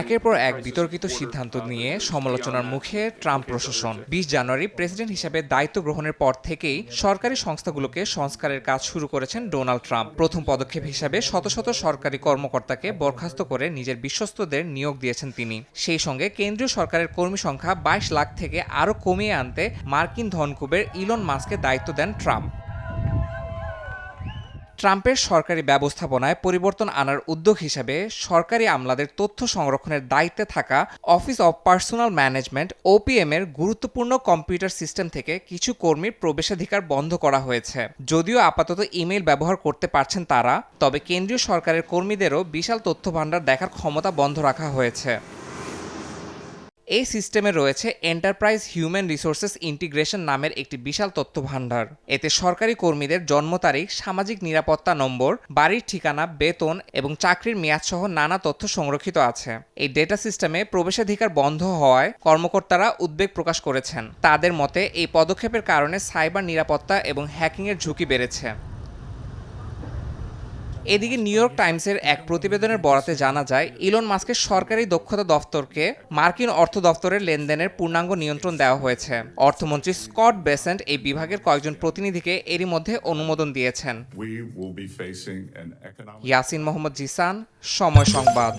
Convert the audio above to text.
একের পর এক বিতর্কিত সিদ্ধান্ত uh, নিয়ে সমালোচনার মুখে ট্রাম্প প্রশাসন। বিশ জানুয়ারি প্রেসিডেন্ট হিসেবে দায়িত্ব গ্রহণের পর থেকেই সরকারি সংস্থাগুলোকে সংস্কারের কাজ শুরু করেছেন ডোনাল্ড ট্রাম্প। প্রথম পদক্ষেপ হিসাবে শত শত সরকারি কর্মকর্তাকে বরখাস্ত করে নিজের বিশ্বস্তদের নিয়োগ দিয়েছেন তিনি। সেই সঙ্গে কেন্দ্রীয় সরকারের কর্মী সংখ্যা বাইশ লাখ থেকে আরও কমিয়ে আনতে মার্কিন ধনকুবের ইলন মাস্ককে দায়িত্ব দেন ট্রাম্প। ট্রাম্পের সরকারি ব্যবস্থাপনায় পরিবর্তন আনার উদ্যোগ হিসেবে সরকারি আমলাদের তথ্য সংরক্ষণের দায়িত্বে থাকা office of personnel management OPM এর গুরুত্বপূর্ণ কম্পিউটার সিস্টেম থেকে কিছু কর্মীর প্রবেশাধিকার বন্ধ করা হয়েছে। যদিও আপাতত ইমেইল ব্যবহার করতে পারছেন তারা, তবে কেন্দ্রীয় সরকারের কর্মীদেরও বিশাল তথ্য ভাণ্ডার দেখার ক্ষমতা বন্ধ রাখা হয়েছে। এই সিস্টেমে রয়েছে এন্টারপ্রাইজ হিউম্যান রিসোর্সেস ইন্টিগ্রেশন নামের একটি বিশাল তথ্য ভাণ্ডার এতে সরকারি কর্মীদের জন্ম তারিখ, সামাজিক নিরাপত্তা নম্বর, বাড়ির ঠিকানা, বেতন এবং চাকরির মেয়াদসহ নানা তথ্য সংরক্ষিত আছে। এই ডেটা সিস্টেমে প্রবেশাধিকার বন্ধ হওয়ায় কর্মকর্তারা উদ্বেগ প্রকাশ করেছেন। তাদের মতে, এই পদক্ষেপের কারণে সাইবার নিরাপত্তা এবং হ্যাকিংয়ের ঝুঁকি বেড়েছে। এদিকে নিউ ইয়র্ক টাইমসের এক প্রতিবেদনের বরাতে জানা যায় ইলন মাস্কের সরকারি দক্ষতা দফতরকে মার্কিন অর্থ দফতরের লেনদেনের পূর্ণাঙ্গ নিয়ন্ত্রণ দেওয়া হয়েছে। অর্থমন্ত্রী স্কট বেসেন্ট এই বিভাগের কয়েকজন প্রতিনিধিকে এরই মধ্যে অনুমোদন দিয়েছেন। ইয়াসিন মোহাম্মদ জিসান সময় সংবাদ।